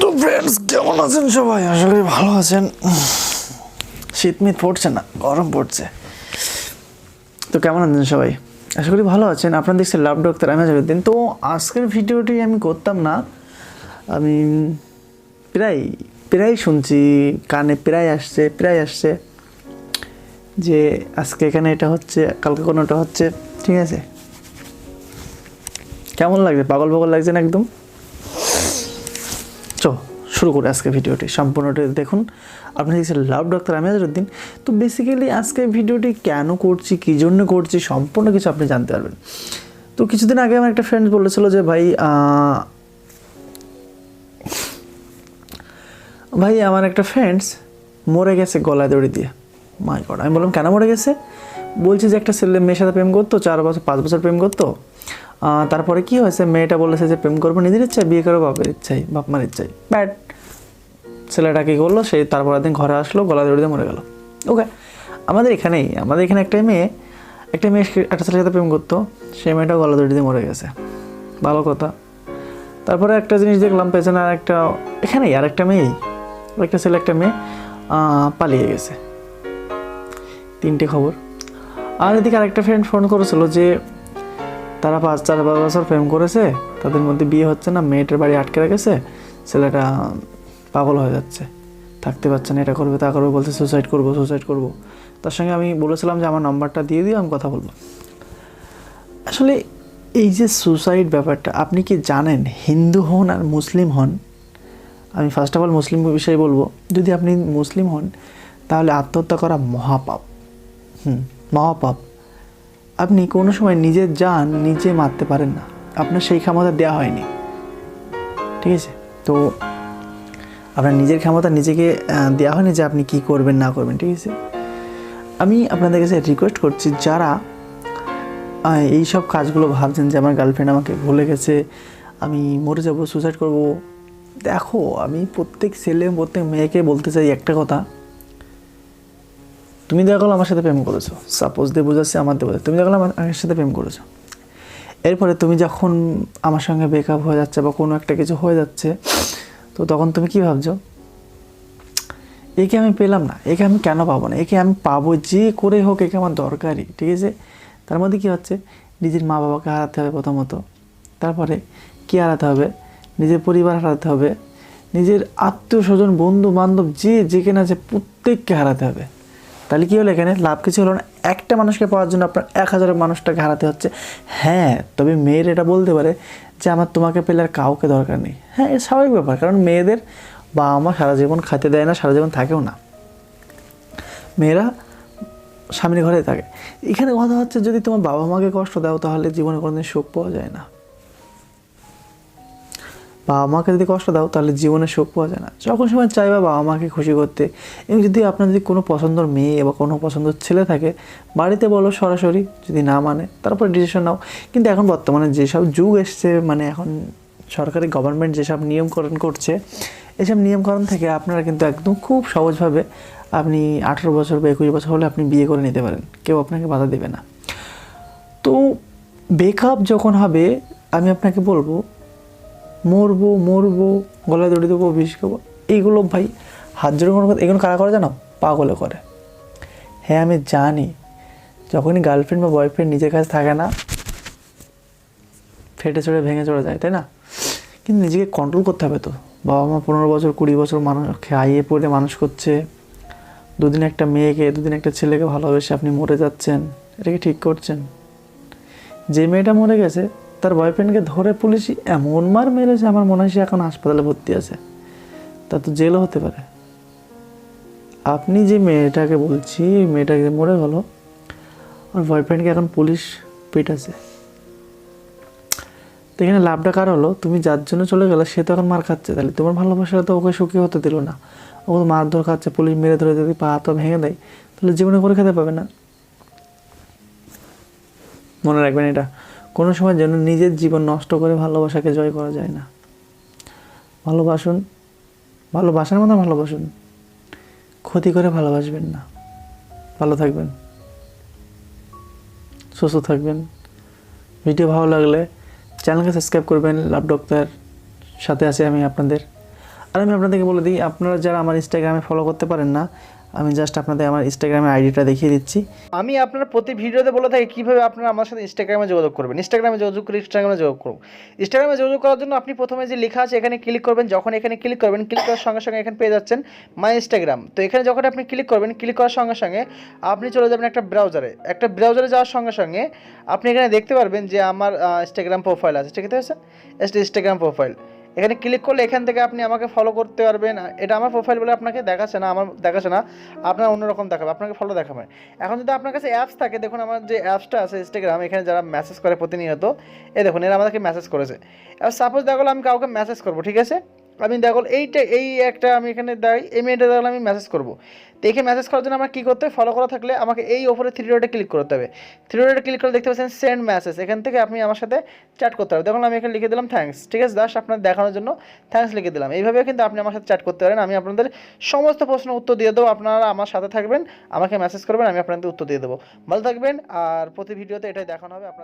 তো ফ্রেন্ডস কেমন আছেন সবাই? করি ভালো আছেন। শীত মিত পড়ছে না, গরম পড়ছে। তো কেমন আছেন সবাই? আশা করি ভালো আছেন। আপনারা দেখছেন লাভ ডক্টর, আমি দিন তো আজকের ভিডিওটি আমি করতাম না। আমি প্রায় প্রায় শুনছি, কানে প্রায় আসছে প্রায় আসছে যে আজকে এখানে এটা হচ্ছে, কালকে কোনোটা হচ্ছে, ঠিক আছে? কেমন লাগছে? পাগল পাগল লাগছে না একদম? শুরু করে আজকে ভিডিওটি, সম্পূর্ণটি দেখুন। আপনি দেখছেন লাভ ডক্টর আমি আজরুদ্দিন তো বেসিক্যালি আজকে ভিডিওটি কেন করছি, কী জন্য করছি, সম্পূর্ণ কিছু আপনি জানতে পারবেন। তো কিছুদিন আগে আমার একটা ফ্রেন্ড বলেছিল যে, ভাই ভাই, আমার একটা ফ্রেন্ডস মরে গেছে গলায় দড়ি দিয়ে। মাই গড আমি বললাম, কেন মরে গেছে? বলছে যে, একটা ছেলে মেয়ের সাথে প্রেম করতো, চার বছর, পাঁচ বছর প্রেম করতো। তারপরে কি হয়েছে? মেয়েটা বলেছে যে, প্রেম করব নিজের ইচ্ছায়, বিয়ে করব বাপের ইচ্ছাই বাপ মার ইচ্ছাই ব্যাড। ছেলেটা কী করল? সেই তারপর দিন ঘরে আসলো, গলা দিয়ে মরে গেল। ওকে আমাদের এখানেই, আমাদের এখানে একটা মেয়ে একটা মেয়ে একটা ছেলের সাথে প্রেম করতো। সেই মেয়েটা গলা দিয়ে মরে গেছে। ভালো কথা। তারপরে একটা জিনিস দেখলাম, পেছনে আর একটা, এখানেই আর একটা মেয়েই একটা ছেলে, একটা মেয়ে পালিয়ে গেছে। তিনটে খবর। আর এদিকে আরেকটা ফ্রেন্ড ফোন করেছিল যে, তারা পাঁচ, চার, পাঁচ বছর প্রেম করেছে, তাদের মধ্যে বিয়ে হচ্ছে না, মেয়েটার বাড়ি আটকে রেখেছে, ছেলেটা পাগল হয়ে যাচ্ছে। থাকতে পারছে না, এটা করবে, তা করবে, বলছে সুসাইড করব সুসাইড করব। তার সঙ্গে আমি বলেছিলাম যে আমার নাম্বারটা দিয়ে দিও, আমি কথা বলব। আসলে এই যে সুসাইড ব্যাপারটা, আপনি কি জানেন হিন্দু হন আর মুসলিম হন? আমি ফার্স্ট অফ অল মুসলিম বিষয়ে বলব, যদি আপনি মুসলিম হন, তাহলে আত্মহত্যা করা মহাপাপ। হুম, মহাপাপ। আপনি কোনো সময় নিজের যান, নিজে মারতে পারেন না। আপনার সেই ক্ষমতা দেওয়া হয়নি। ঠিক আছে? তো আপনার নিজের ক্ষমতা নিজেকে দেওয়া হয়নি যে আপনি কি করবেন, না করবেন, ঠিক আছে? আমি আপনাদের কাছে রিকোয়েস্ট করছি, যারা এই সব কাজগুলো ভাবছেন যে আমার গার্লফ্রেন্ড আমাকে ভুলে গেছে, আমি মরে যাব সুইসাইড করব, দেখো, আমি প্রত্যেক ছেলে, প্রত্যেক মেয়েকে বলতে চাই একটা কথা। তুমি দেখা গেলো আমার সাথে প্রেম করেছ। সাপোজ দিয়ে বোঝাচ্ছে, আমার বোঝাচ্ছে। তুমি দেখা গেলো আমার আমার সাথে প্রেম করেছ। এরপরে তুমি যখন আমার সঙ্গে ব্রেকআপ হয়ে যাচ্ছে বা কোনো একটা কিছু হয়ে যাচ্ছে তো তখন তুমি কী ভাবছ? একে আমি পেলাম না, একে আমি কেন পাবো না? একে আমি পাবো যে করে হোক, একে আমার দরকারই, ঠিক আছে? তার মধ্যে কী হচ্ছে? নিজের মা বাবাকে হারাতে হবে প্রথমত। তারপরে কী হারাতে হবে? নিজের পরিবার হারাতে হবে। নিজের আত্মীয় স্বজন বন্ধু বান্ধব যে যেখানে আছে, প্রত্যেককে হারাতে হবে। তাহলে কী হলো এখানে? লাভ কিছু হলো না। একটা মানুষকে পাওয়ার জন্য আপনার এক হাজার মানুষটাকে হারাতে হচ্ছে। হ্যাঁ তবে মেয়ের এটা বলতে পারে যে আমার তোমাকে পেলে আর কাউকে দরকার নেই। হ্যাঁ এ স্বাভাবিক ব্যাপার। কারণ মেয়েদের বাবা মা সারা জীবন খাইতে দেয় না, সারা জীবন থাকেও না। মেয়েরা স্বামীর ঘরে থাকে। এখানে কথা হচ্ছে যদি তোমার বাবা মাকে কষ্ট দাও তাহলে জীবনে কোনোদিন সুখ পাওয়া যায় না। বাবা মাকে যদি কষ্ট দাও, তাহলে জীবনে সুখ পাওয়া যায় না। যখন সময় চাইবা বাবা মাকে খুশি করতে এবং যদি আপনার যদি কোনো পছন্দর মেয়ে বা কোনো পছন্দর ছেলে থাকে, বাড়িতে বলো সরাসরি, যদি না মানে তারপর ডিসিশন নাও। কিন্তু এখন বর্তমানে যেসব যুগ এসছে মানে এখন সরকারি গভর্নমেন্ট যেসব নিয়মকরণ করছে, এসব নিয়মকরণ থেকে আপনারা কিন্তু একদম খুব সহজভাবে আপনি আঠেরো বছর বা একুশ বছর হলে আপনি বিয়ে করে নিতে পারেন। কেউ আপনাকে বাধা দেবে না। তো বেকআপ যখন হবে, আমি আপনাকে বলব মরবো মরবো, গলায় দড়ি দেবো, বিষ খাব। এইগুলো ভাই, হাত জোড়ে কোনো এগুলো কারা করে জানো? পাগলে করে। হ্যাঁ আমি জানি। যখনই গার্লফ্রেন্ড বা বয়ফ্রেন্ড নিজের কাছে থাকে না, ফেটে চড়ে ভেঙে চড়ে যায়, তাই না? কিন্তু নিজেকে কন্ট্রোল করতে হবে তো। বাবা মা পনেরো বছর, কুড়ি বছর মানুষ খাইয়ে পড়ে মানুষ করছে। দুদিন একটা মেয়েকে, দুদিন একটা ছেলেকে ভালোবেসে আপনি মরে যাচ্ছেন। এটাকে ঠিক করছেন? যে মেয়েটা মরে গেছে তার বয়ফ্রেন্ডকে ধরে পুলিশ এমন মার মেরেছে, আমার মনে হয় সে এখন হাসপাতালে ভর্তি আছে। তা তো জেলও হতে পারে। আপনি যে মেয়েটাকে বলছি মেয়েটাকে মরে গেল, ওর বয়ফ্রেন্ডকে এখন পুলিশ পিটাছে। তো এখানে লাভটা কার হলো? তুমি যার জন্য চলে গেলে সে তো এখন মার খাচ্ছে। তাহলে তোমার ভালোবাসাটা তো ওকে সুখী হতে দিল না। ও তো মারধর খাচ্ছে, পুলিশ মেরে ধরে যদি পা তো ভেঙে দেয়, তাহলে জীবনে করে খেতে পাবে না। মনে রাখবেন এটা। কোনো সময় যেন নিজের জীবন নষ্ট করে ভালোবাসাকে জয় করা যায় না। ভালোবাসুন, ভালোবাসার মতো ভালোবাসুন। ক্ষতি করে ভালোবাসবেন না। ভালো থাকবেন। সুস্থ থাকবেন। ভিডিও ভালো লাগলে চ্যানেলকে সাবস্ক্রাইব করবেন। লাভ ডক্টর সাথে আছি আমি আপনাদের। আর আমি আপনাদেরকে বলে দিই, আপনারা যারা আমার ইনস্টাগ্রামে ফলো করতে পারেন না আমি জাস্ট আপনাদের আমার ইনস্টাগ্রামের আইডিটা দেখিয়ে দিচ্ছি। আমি আপনার প্রতি ভিডিওতে বলে থাকি কীভাবে আপনারা আমার সাথে ইনস্টাগ্রামে যোগাযোগ করবেন। ইনস্টাগ্রামে যোগাযোগ করে ইনস্টাগ্রামে যোগাযোগ করুন। ইনস্টাগ্রামে যোগাযোগ করার জন্য আপনি প্রথমে যে লেখা আছে এখানে ক্লিক করবেন। যখন এখানে ক্লিক করবেন ক্লিক করার সঙ্গে সঙ্গে এখানে পেয়ে যাচ্ছেন মাই ইনস্টাগ্রাম তো এখানে যখন আপনি ক্লিক করবেন ক্লিক করার সঙ্গে সঙ্গে আপনি চলে যাবেন একটা ব্রাউজারে একটা ব্রাউজারে যাওয়ার সঙ্গে সঙ্গে আপনি এখানে দেখতে পারবেন যে আমার ইনস্টাগ্রাম প্রোফাইল আছে। ঠিক আছে ইনস্টাগ্রাম প্রোফাইল এখানে ক্লিক করলে এখান থেকে আপনি আমাকে ফলো করতে পারবেন। এটা আমার প্রোফাইল বলে আপনাকে দেখাচ্ছে না, আমার দেখাচ্ছে না। আপনার অন্যরকম দেখাবে, আপনাকে ফলো দেখাবে। এখন যদি আপনার কাছে অ্যাপস থাকে, দেখুন আমার যে অ্যাপসটা আছে ইনস্টাগ্রাম এখানে যারা মেসেজ করে প্রতিনিয়ত এ দেখুন এরা আমাদেরকে মেসেজ করেছে। এবার সাপোজ দেখো আমি কাউকে মেসেজ করব, ঠিক আছে? আমি দেখো, এইটা, এই একটা আমি এখানে দেয় এই মেয়েটা দেখলে আমি মেসেজ করব। তো এখানে মেসেজ করার জন্য আমার কী করতে হবে? ফলো করা থাকলে আমাকে এই ওপরে থ্রি ডটে ক্লিক করতে হবে। থ্রি ডটে ক্লিক করে দেখতে পাচ্ছেন সেন্ড মেসেজ এখান থেকে আপনি আমার সাথে চ্যাট করতে হবে। দেখুন, আমি এখানে লিখে দিলাম থ্যাঙ্কস ঠিক আছে, দাস, আপনার দেখানোর জন্য থ্যাঙ্কস লিখে দিলাম। এইভাবে কিন্তু আপনি আমার সাথে চ্যাট করতে পারেন। আমি আপনাদের সমস্ত প্রশ্ন উত্তর দিয়ে দেবো। আপনারা আমার সাথে থাকবেন, আমাকে মেসেজ করবেন, আমি আপনাদের উত্তর দিয়ে দেবো। ভালো থাকবেন, আর প্রতি ভিডিওতে এটাই দেখানো হবে। আপনার